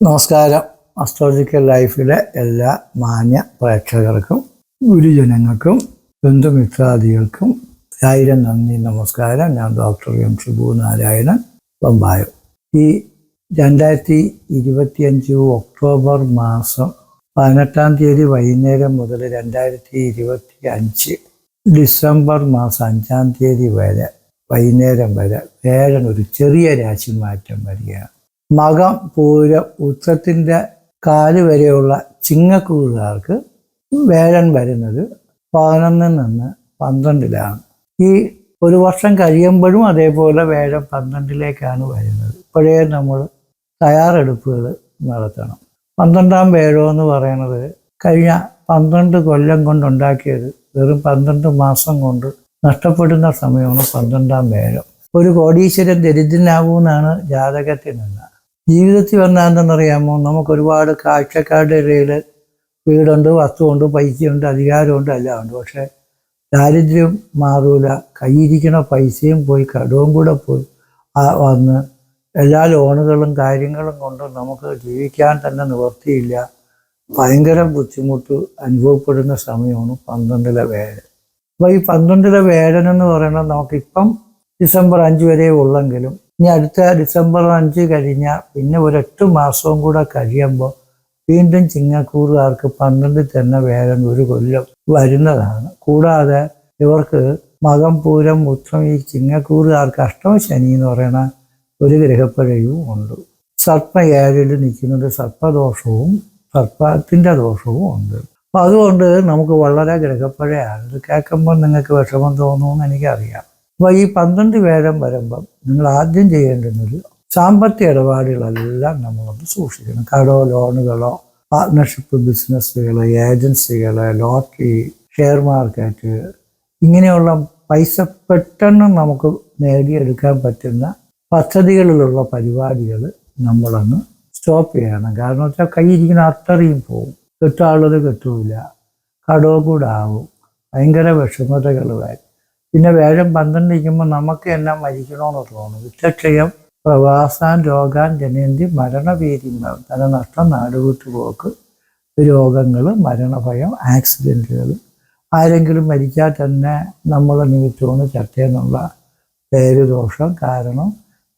നമസ്കാരം. അസ്ട്രോളജിക്കൽ ലൈഫിലെ എല്ലാ മാന്യ പ്രേക്ഷകർക്കും ഗുരുജനങ്ങൾക്കും ബന്ധുമിത്രാദികൾക്കും ആയിരം നന്ദി നമസ്കാരം. ഞാൻ ഡോക്ടർ എം ശുഭു നാരായണൻ പമ്പായു. ഈ രണ്ടായിരത്തി ഇരുപത്തിയഞ്ച് ഒക്ടോബർ മാസം പതിനെട്ടാം തീയതി വൈകുന്നേരം മുതൽ രണ്ടായിരത്തി ഇരുപത്തി അഞ്ച് ഡിസംബർ മാസം അഞ്ചാം തീയതി വരെ വൈകുന്നേരം വരെ വേഴൻ ഒരു ചെറിയ രാശി മാറ്റം വരികയാണ്. മകം പൂരം ഉത്രത്തിന്റെ കാൽ വരെയുള്ള ചിങ്ങക്കൂറുകാർക്ക് വേഴൻ വരുന്നത് പതിനൊന്നിൽ നിന്ന് പന്ത്രണ്ടിലാണ്. ഈ ഒരു വർഷം കഴിയുമ്പോഴും അതേപോലെ വേഴം പന്ത്രണ്ടിലേക്കാണ് വരുന്നത്. ഇപ്പോഴേ നമ്മൾ തയ്യാറെടുപ്പുകൾ നടത്തണം. പന്ത്രണ്ടാം വേഴം എന്ന് പറയുന്നത് കഴിഞ്ഞ പന്ത്രണ്ട് കൊല്ലം കൊണ്ടുണ്ടാക്കിയത് വെറും പന്ത്രണ്ട് മാസം കൊണ്ട് നഷ്ടപ്പെടുന്ന സമയമാണ് പന്ത്രണ്ടാം വേഴം. ഒരു കോടീശ്വരൻ ദരിദ്രനാകുമെന്നാണ് ജാതകത്തിൽ നിന്ന് ജീവിതത്തിൽ വന്നാൽ എന്തെന്നറിയാമോ? നമുക്ക് ഒരുപാട് കാഴ്ചക്കാരുടെ ഇടയിൽ വീടുണ്ട് വസ്തുവുണ്ട് പൈസയുണ്ട് അധികാരമുണ്ട് എല്ലാം ഉണ്ട് പക്ഷെ ദാരിദ്ര്യം മാറൂല. കയ്യിരിക്കണ പൈസയും പോയി കടവും കൂടെ പോയി വന്ന് എല്ലാ ലോണുകളും കാര്യങ്ങളും കൊണ്ട് നമുക്ക് ജീവിക്കാൻ തന്നെ നിവർത്തിയില്ല ഭയങ്കര ബുദ്ധിമുട്ട് അനുഭവപ്പെടുന്ന സമയമാണ് പന്ത്രണ്ടിലെ വേഴൻ. അപ്പോൾ ഈ പന്ത്രണ്ടിലെ വേഴൻ എന്ന് പറയുന്നത് നമുക്കിപ്പം ഡിസംബർ അഞ്ച് വരെ ഉള്ളെങ്കിലും ഇനി അടുത്ത ഡിസംബർ അഞ്ച് കഴിഞ്ഞാൽ പിന്നെ ഒരു എട്ട് മാസവും കൂടെ കഴിയുമ്പോൾ വീണ്ടും ചിങ്ങക്കൂറുകാർക്ക് പന്ത്രണ്ടിൽ തന്നെ വേഗം ഒരു കൊല്ലം വരുന്നതാണ്. കൂടാതെ ഇവർക്ക് മകം പൂരം ഉത്രം ഈ ചിങ്ങക്കൂറുകാർക്ക് അഷ്ടമ ശനി എന്ന് പറയുന്ന ഒരു ഗ്രഹപ്പഴയും ഉണ്ട്. സർപ്പ ഏഴിൽ നിൽക്കുന്നത് സർപ്പദോഷവും സർപ്പത്തിന്റെ ദോഷവും ഉണ്ട്. അപ്പം അതുകൊണ്ട് നമുക്ക് വളരെ ഗ്രഹപ്പഴയാണ്. ഇത് കേൾക്കുമ്പോൾ നിങ്ങൾക്ക് വിഷമം തോന്നുമെന്ന് എനിക്കറിയാം. അപ്പോൾ ഈ പന്ത്രണ്ട് വേദം വരുമ്പം നിങ്ങൾ ആദ്യം ചെയ്യേണ്ടുന്നത് സാമ്പത്തിക ഇടപാടുകളെല്ലാം നമ്മളൊന്ന് സൂക്ഷിക്കണം. കടോ ലോണുകളോ പാർട്ട്ണർഷിപ്പ് ബിസിനസ്സുകൾ ഏജൻസികൾ ലോട്ടറി ഷെയർ മാർക്കറ്റ് ഇങ്ങനെയുള്ള പൈസ പെട്ടെന്ന് നമുക്ക് നേടിയെടുക്കാൻ പറ്റുന്ന പദ്ധതികളിലുള്ള പരിപാടികൾ നമ്മളൊന്ന് സ്റ്റോപ്പ് ചെയ്യണം. കാരണം വെച്ചാൽ കയ്യിരിക്കുന്ന അത്രയും പോവും. കിട്ടാനുള്ളത് കിട്ടൂല. കടവും കൂടാവും. ഭയങ്കര വിഷമതകൾ വരും. പിന്നെ വേഴം പന്ത്രണ്ട് ഇരിക്കുമ്പോൾ നമുക്ക് എന്നാ മരിക്കണമെന്ന് തോന്നും വിത്തക്ഷയം പ്രവാസാൻ രോഗാൻ ജനന്തി മരണഭീതി ധനനഷ്ടം നാടുവിട്ടുപോക്ക് രോഗങ്ങൾ മരണഭയം ആക്സിഡന്റുകൾ ആരെങ്കിലും മരിച്ചാൽ തന്നെ നമ്മൾ നിമിത്തമാണ് ചട്ടയെന്നുള്ള പേര് ദോഷം. കാരണം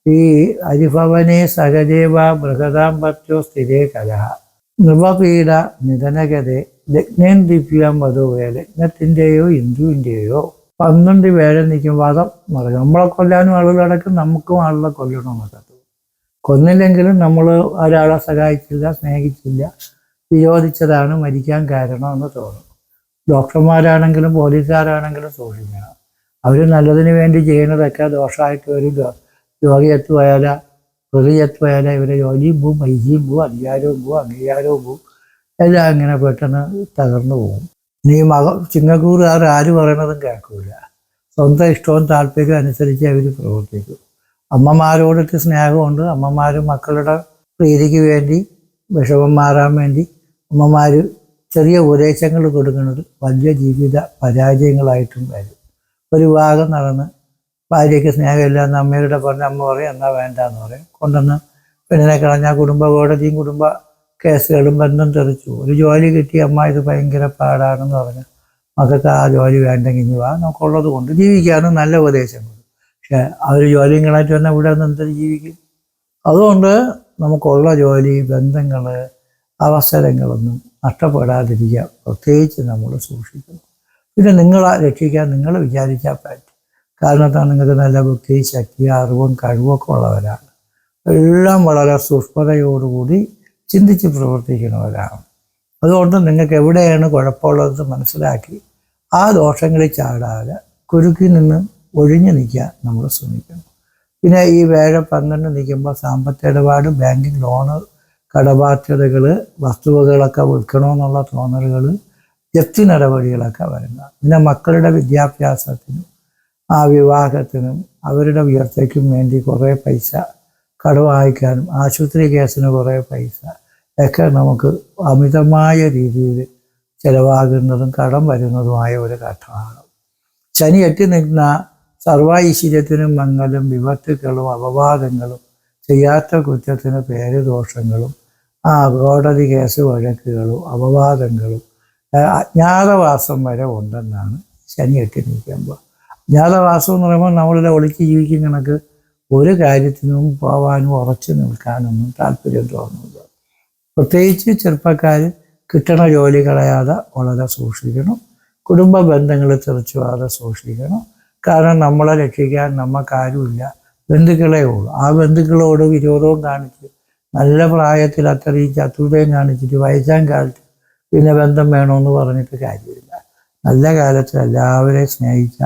ഈ അരിഭവനെ സഹദേവ ബൃഹദാമ്പത്യോ സ്ഥിരേ കലഹ. നൃപപീഡ നിധനഗതെ ലഗ്നേൻ ദിവ്യം വധുവേ ലഗ്നത്തിന്റെയോ ഹിന്ദുവിന്റെയോ പന്ത്രണ്ട് പേരെ നിൽക്കും വധം നടക്കും. നമ്മളെ കൊല്ലാനും ആളുകൾ അടക്കം നമുക്കും ആളുകളെ കൊല്ലണം കൊല്ലണമെന്നൊക്കെ കൊന്നില്ലെങ്കിലും നമ്മൾ ഒരാളെ സഹായിച്ചില്ല സ്നേഹിച്ചില്ല വിരോധിച്ചതാണ് മരിക്കാൻ കാരണം എന്ന് തോന്നും. ഡോക്ടർമാരാണെങ്കിലും പോലീസുകാരാണെങ്കിലും സൂക്ഷിക്കണം. അവർ നല്ലതിന് വേണ്ടി ചെയ്യുന്നതൊക്കെ ദോഷമായിട്ട് ഒരു രോഗി എത്തുപോയാല പ്രതി എത്തുപോയാല ഇവരെ ജോലിയും പോവും പൈസയും പോവും അധികാരവും പോവും അംഗീകാരവും പോവും. എല്ലാം ഇങ്ങനെ പെട്ടെന്ന് തകർന്നു പോകും ഇനി മക ചിങ്ങക്കൂറുകാർ ആര് പറയണതും കേൾക്കൂല. സ്വന്തം ഇഷ്ടവും താല്പര്യവും അനുസരിച്ച് അവർ പ്രവർത്തിക്കും. അമ്മമാരോടൊക്കെ സ്നേഹമുണ്ട്. അമ്മമാർ മക്കളുടെ പ്രീതിക്ക് വേണ്ടി വിഷമം മാറാൻ വേണ്ടി അമ്മമാർ ചെറിയ ഉപദേശങ്ങൾ കൊടുക്കുന്നത് വലിയ ജീവിത പരാജയങ്ങളായിട്ടും വരും. ഒരു വിവാഹം നടന്ന് ഭാര്യയ്ക്ക് സ്നേഹമില്ലാന്ന് അമ്മയുടെ പറഞ്ഞ അമ്മ പറയും എന്നാ വേണ്ട എന്ന് പറയും. കൊണ്ടുവന്ന് പെണ്ണിനെ കളഞ്ഞാൽ കുടുംബ കോടതിയും കുടുംബ കേസുകളും ബന്ധം തെറിച്ചു. ഒരു ജോലി കിട്ടി അമ്മ ഇത് ഭയങ്കര പാടാണെന്ന് പറഞ്ഞു. മക്കൾക്ക് ആ ജോലി വേണ്ടെങ്കിൽ ഇനി വാ നമുക്കുള്ളത് കൊണ്ട് ജീവിക്കാനും നല്ല ഉപദേശം കൊടുക്കും. പക്ഷെ അവർ ജോലിയും കളായിട്ട് വന്നാൽ ഇവിടെ നിന്ന് എന്തൊരു ജീവിക്കും അതുകൊണ്ട് നമുക്കുള്ള ജോലി ബന്ധങ്ങൾ അവസരങ്ങളൊന്നും നഷ്ടപ്പെടാതിരിക്കുക. പ്രത്യേകിച്ച് നമ്മൾ സൂക്ഷിക്കണം. പിന്നെ നിങ്ങളെ രക്ഷിക്കാൻ നിങ്ങൾ വിചാരിച്ചാൽ പറ്റും. കാരണം എന്താ നിങ്ങൾക്ക് നല്ല ബുദ്ധി ശക്തി അറിവും കഴിവൊക്കെ ഉള്ളവരാണ്. എല്ലാം വളരെ സൂക്ഷ്മതയോടുകൂടി ചിന്തിച്ച് പ്രവർത്തിക്കുന്നവരാണ്. അതുകൊണ്ട് നിങ്ങൾക്ക് എവിടെയാണ് കുഴപ്പമുള്ളതെന്ന് മനസ്സിലാക്കി ആ ദോഷങ്ങളിൽ ചാടാതെ കുരുക്കിൽ നിന്ന് ഒഴിഞ്ഞു നിൽക്കാൻ നമ്മൾ ശ്രമിക്കണം. പിന്നെ ഈ വേഴ പന്ത്രണ്ട് നിൽക്കുമ്പോൾ സാമ്പത്തിക ഇടപാട് ബാങ്കിങ് ലോണ് കടബാധ്യതകൾ വസ്തുവകളൊക്കെ വിൽക്കണമെന്നുള്ള തോന്നലുകൾ ജപ്തി നടപടികളൊക്കെ വരുന്നത് പിന്നെ മക്കളുടെ വിദ്യാഭ്യാസത്തിനും ആ വിവാഹത്തിനും അവരുടെ ഉയർച്ചയ്ക്കും വേണ്ടി കുറേ പൈസ കടവായിക്കാനും ആശുപത്രി കേസിന് കുറേ പൈസ ഒക്കെ നമുക്ക് അമിതമായ രീതിയിൽ ചിലവാകുന്നതും കടം വരുന്നതുമായ ഒരു ഘട്ടമാണ്. ശനി എത്തി നിൽക്കുന്ന സർവൈശ്വര്യത്തിനും മംഗലും വിപത്തുക്കളും അപവാദങ്ങളും ചെയ്യാത്ത കുറ്റത്തിന് പേര് ദോഷങ്ങളും ആ കോടതി കേസ് വഴക്കുകളും അപവാദങ്ങളും അജ്ഞാതവാസം വരെ ഉണ്ടെന്നാണ് ശനി എട്ടി നിൽക്കുമ്പോൾ. അജ്ഞാതവാസം എന്ന് പറയുമ്പോൾ നമ്മളിവിടെ ഒളിച്ച് ജീവിക്കുന്ന കണക്ക് ഒരു കാര്യത്തിനും പോവാനും ഉറച്ചു നിൽക്കാനൊന്നും താല്പര്യം തോന്നുന്നില്ല. പ്രത്യേകിച്ച് ചെറുപ്പക്കാർ കിട്ടണ ജോലി കളയാതെ വളരെ സൂക്ഷിക്കണം. കുടുംബ ബന്ധങ്ങൾ തെറിച്ചുവാതെ സൂക്ഷിക്കണം. കാരണം നമ്മളെ രക്ഷിക്കാൻ നമുക്കാരുമില്ല ബന്ധുക്കളേ ഉള്ളൂ. ആ ബന്ധുക്കളോട് വിരോധവും കാണിച്ച് നല്ല പ്രായത്തിൽ അത്രയും ചതുർതയും കാണിച്ചിട്ട് വയസ്സാം കാലത്ത് പിന്നെ ബന്ധം വേണമെന്ന് പറഞ്ഞിട്ട് കാര്യമില്ല. നല്ല കാലത്ത് എല്ലാവരെയും സ്നേഹിച്ച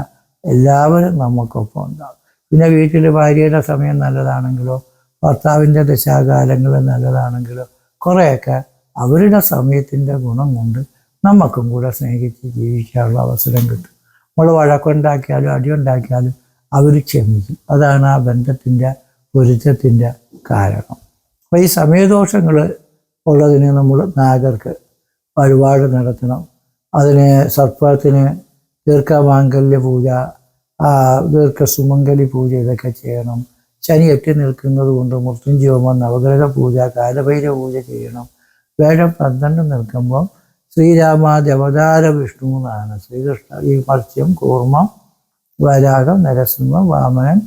എല്ലാവരും നമുക്കൊപ്പം ഉണ്ടാവും. പിന്നെ വീട്ടിൽ ഭാര്യയുടെ സമയം നല്ലതാണെങ്കിലോ ഭർത്താവിന്റെ ദശാകാലങ്ങൾ നല്ലതാണെങ്കിലോ കുറേയൊക്കെ അവരുടെ സമയത്തിന്റെ ഗുണം കൊണ്ട് നമുക്കും കൂടെ സ്നേഹിച്ച് ജീവിക്കാനുള്ള അവസരം കിട്ടും. നമ്മൾ വഴക്കുണ്ടാക്കിയാലും അടിയുണ്ടാക്കിയാലും അവർ ക്ഷമിക്കും. അതാണ് ആ ബന്ധത്തിന്റെ പൊരുത്തത്തിന്റെ കാരണം. അപ്പോൾ ഈ സമയദോഷങ്ങൾ ഉള്ളതിന് നമ്മൾ നാഗർക്ക് വഴിപാട് നടത്തണം. അതിന് സർപ്പത്തിന് ദീർഘമാംഗല്യ പൂജ ദീർഘസുമംഗലി പൂജ ഇതൊക്കെ ചെയ്യണം. ശനി എത്തി നിൽക്കുന്നത് കൊണ്ട് മൃത്യുഞ്ജീവമോ നവഗ്രഹ പൂജ കാലഭൈര പൂജ ചെയ്യണം. വേഷം പന്ത്രണ്ട് നിൽക്കുമ്പോൾ ശ്രീരാമ ദേവതാര വിഷ്ണു എന്നാണ്. ശ്രീകൃഷ്ണ ഈ മത്സ്യം കൂർമ്മം വരാഹം നരസിംഹം വാമനൻ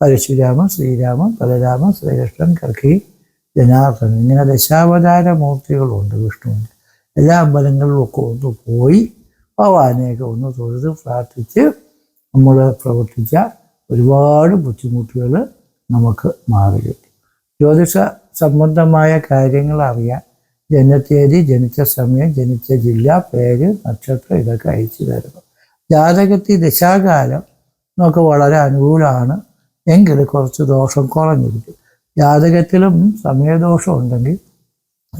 പരശുരാമൻ ശ്രീരാമ ബലരാമൻ ശ്രീകൃഷ്ണൻ കർക്കി ജനാർദ്ദനൻ. ഇങ്ങനെ ദശാവതാര മൂർത്തികളുണ്ട് വിഷ്ണുവിന്റെ. എല്ലാ അമ്പലങ്ങളിലും ഒക്കെ ഒന്ന് പോയി ഭഗവാനെയൊക്കെ ഒന്ന് തൊഴുത് പ്രാർത്ഥിച്ച് നമ്മൾ പ്രവർത്തിച്ച ഒരുപാട് ബുദ്ധിമുട്ടുകൾ നമുക്ക് മാറി കിട്ടും. ജ്യോതിഷ സംബന്ധമായ കാര്യങ്ങൾ അറിയാൻ ജനത്തീയതി ജനിച്ച സമയം ജനിച്ച ജില്ല പേര് നക്ഷത്രം ഇതൊക്കെ അയച്ചു തരുന്നു. ജാതകത്തിൽ ദശാകാലം നമുക്ക് വളരെ അനുകൂലമാണ്. എങ്കിൽ കുറച്ച് ദോഷം കുറഞ്ഞിരിക്കും. ജാതകത്തിലും സമയദോഷം ഉണ്ടെങ്കിൽ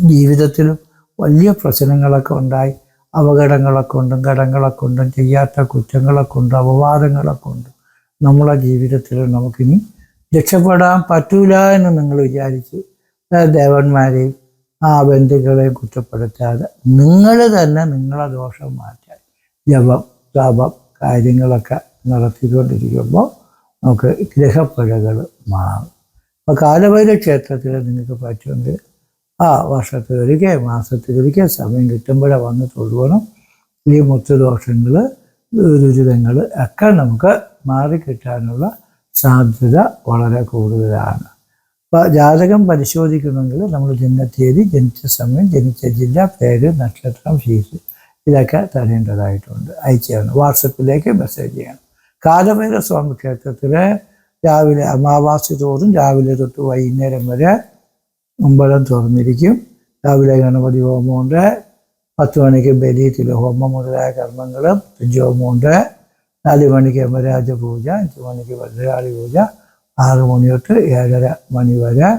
ജീവിതത്തിലും വലിയ പ്രശ്നങ്ങളൊക്കെ ഉണ്ടായി. അപകടങ്ങളൊക്കെ കൊണ്ടും കടങ്ങളെ കൊണ്ടും ചെയ്യാത്ത കുറ്റങ്ങളെ കൊണ്ടും അപവാദങ്ങളെ കൊണ്ടും നമ്മളെ ജീവിതത്തിൽ നമുക്കിനി രക്ഷപ്പെടാൻ പറ്റൂല എന്ന് നിങ്ങൾ വിചാരിച്ച് ദേവന്മാരെയും ആ ബന്ധുക്കളെയും കുറ്റപ്പെടുത്താതെ നിങ്ങൾ തന്നെ നിങ്ങളെ ദോഷം മാറ്റാൻ ജപം തപം കാര്യങ്ങളൊക്കെ നടത്തിക്കൊണ്ടിരിക്കുമ്പോൾ നമുക്ക് ഗ്രഹപ്പുഴകൾ മാറും. അപ്പോൾ കാലഭൈര ക്ഷേത്രത്തിൽ നിങ്ങൾക്ക് പറ്റുമെങ്കിൽ ആ വർഷത്തിലൊരിക്കൽ മാസത്തിലൊരിക്കൽ സമയം കിട്ടുമ്പോഴേ വന്ന് തൊഴുവണം. ഈ മുത്തുദോഷങ്ങൾ ദുരിതങ്ങൾ ഒക്കെ നമുക്ക് മാറിക്കിട്ടാനുള്ള സാധ്യത വളരെ കൂടുതലാണ്. അപ്പോൾ ജാതകം പരിശോധിക്കണമെങ്കിൽ നമ്മൾ ജനനത്തീയതി ജനിച്ച സമയം ജനിച്ച ജില്ല പേര് നക്ഷത്രം ഫീസ് ഇതൊക്കെ തരേണ്ടതായിട്ടുണ്ട്. അയച്ചാണ് വാട്സപ്പിലേക്ക് മെസ്സേജ് ചെയ്യണം. കാലഭൈര സ്വാമി ക്ഷേത്രത്തിൽ രാവിലെ അമാവാസി തോറും രാവിലെ തൊട്ട് വൈകുന്നേരം വരെ അമ്പലം തുറന്നിരിക്കും. രാവിലെ ഗണപതി ഹോമമുണ്ട്. പത്ത് മണിക്ക് ബലി തിലഹോമം മുതലായ കർമ്മങ്ങളും ഹോമമുണ്ട്. നാല് മണിക്ക് യമരാജ പൂജ അഞ്ച് മണിക്ക് ഭദ്രകാളി പൂജ ആറ് മണി തൊട്ട് ഏഴര മണി വരെ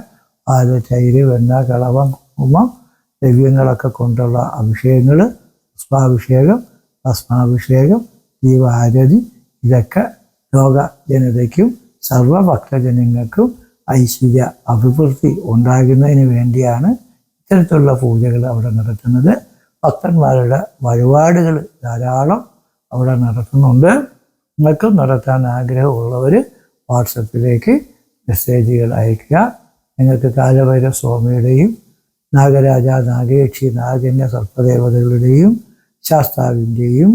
ആറ് തൈര് വെണ്ണ കളവം കുങ്കുമം ദ്രവ്യങ്ങളൊക്കെ കൊണ്ടുള്ള അഭിഷേകങ്ങൾ പുഷ്പാഭിഷേകം ഭസ്മാഭിഷേകം ദീപാരതി ഇതൊക്കെ ലോക ജനതയ്ക്കും സർവഭക്തജനങ്ങൾക്കും ഐശ്വര്യ അഭിവൃദ്ധി ഉണ്ടാകുന്നതിന് വേണ്ടിയാണ് ഇത്തരത്തിലുള്ള പൂജകൾ അവിടെ നടത്തുന്നത്. ഭക്തന്മാരുടെ വഴിപാടുകൾ ധാരാളം അവിടെ നടത്തുന്നുണ്ട്. നിങ്ങൾക്കും നടത്താൻ ആഗ്രഹമുള്ളവർ വാട്സപ്പിലേക്ക് മെസ്സേജുകൾ അയയ്ക്കുക. നിങ്ങൾക്ക് കാലഭൈരവ സ്വാമിയുടെയും നാഗരാജ നാഗേക്ഷി നാഗന്യ സർപ്പദേവതകളുടെയും ശാസ്താവിന്റെയും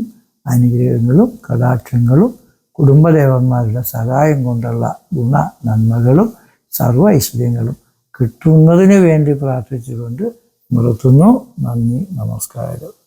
അനുഗ്രഹങ്ങളും കടാക്ഷങ്ങളും കുടുംബദേവന്മാരുടെ സഹായം കൊണ്ടുള്ള ഗുണ നന്മകളും സർവ ഐശ്വര്യങ്ങളും കിട്ടുന്നതിന് വേണ്ടി പ്രാർത്ഥിച്ചുകൊണ്ട് നിർത്തുന്നു. നന്ദി നമസ്കാരം.